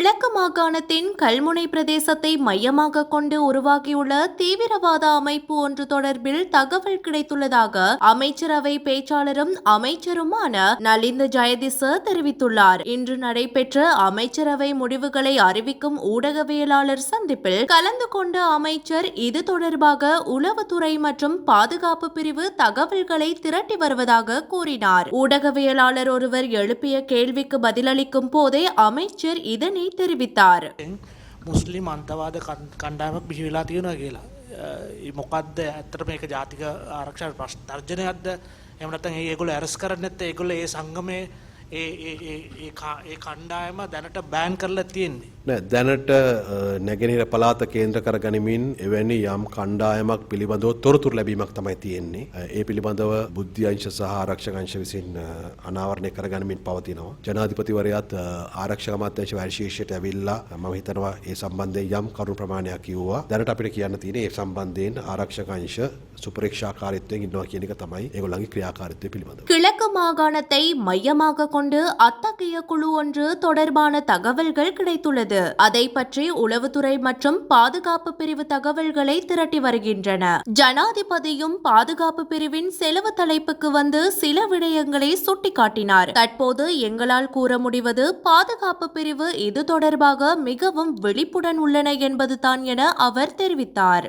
கிழக்கு மாகாணத்தின் கல்முனை பிரதேசத்தை மையமாக கொண்டு உருவாகியுள்ள தீவிரவாத அமைப்பு ஒன்று தொடர்பில் தகவல் கிடைத்துள்ளதாக அமைச்சரவை பேச்சாளரும் அமைச்சருமான நலிந்த ஜெயதிச தெரிவித்துள்ளார். இன்று நடைபெற்ற அமைச்சரவை முடிவுகளை அறிவிக்கும் ஊடகவியலாளர் சந்திப்பில் கலந்து கொண்ட அமைச்சர் இது தொடர்பாக உளவுத்துறை மற்றும் பாதுகாப்பு பிரிவு தகவல்களை திரட்டி வருவதாக கூறினார். ஊடகவியலாளர் ஒருவர் எழுப்பிய கேள்விக்கு பதிலளிக்கும் போதே அமைச்சர் இதனை தெரிவித்தார் මුස්ලිම් අන්තවාද කණ්- කණ්ඩායමක් බිහි වෙලා තියෙනවා කියලා. ඒ මොකක්ද ඇත්තට මේක ජාතික ආරක්ෂා ප්‍රශ් තර්ජනයක්ද එමනත්තන් ඒගොල ඇරස් කරන්න ඇත්ත ඒගොල ඒ සංගමය ඒ ඒ- ඒ- ඒ කා- ඒ කණ්ඩායම දැනට බෑන් කරලා තියෙන්නේ. නෑ, දැනට අ, නැගෙනහිර පලාත කේන්ද්‍ර කර ගනිමින් එවැනි යම් කණ්ඩායමක් පිළිබඳව තොරතුරු ලැබීමක් තමයි තියෙන්නේ. අ, ඒ පිළිබඳව බුද්ධ්‍යංශ සහ ආරක්ෂකංශ විසින් අ, අනාවරණය කර ගනිමින් පවතිනවා. ජනාධිපතිවරයාත් අ, ආරක්ෂක අමාත්‍යංශ වැඩිශේෂයට ඇවිල්ලා අ, මම හිතනවා ඒ සම්බන්ධයෙන් යම් කරුණු ප්‍රමාණයක් කිව්වා. දැනට අපිට කියන්න තියෙන්නේ ඒ සම්බන්ධයෙන් ආරක්ෂක අංශ සුපරීක්ෂාකාරීත්වයෙන් ඉන්නවා කියන එක තමයි ඒගොල්ලන්ගේ ක්‍රියාකාරීත්වය පිළිබඳව. கிழக்கு மாகாணத்தை மையமாக கொண்டு அத்தகைய குழு ஒன்று தொடர்பான தகவல்கள் கிடைத்துள்ளது. அதை பற்றி உளவுத்துறை மற்றும் பாதுகாப்பு பிரிவு தகவல்களை திரட்டி வருகின்றன. ஜனாதிபதியும் பாதுகாப்பு பிரிவின் செலவு தலைப்புக்கு வந்து சில விடயங்களை சுட்டிக்காட்டினார். தற்போது எங்களால் கூற முடிவது பாதுகாப்பு பிரிவு இது தொடர்பாக மிகவும் விழிப்புடன் உள்ளன என்பதுதான் என அவர் தெரிவித்தார்.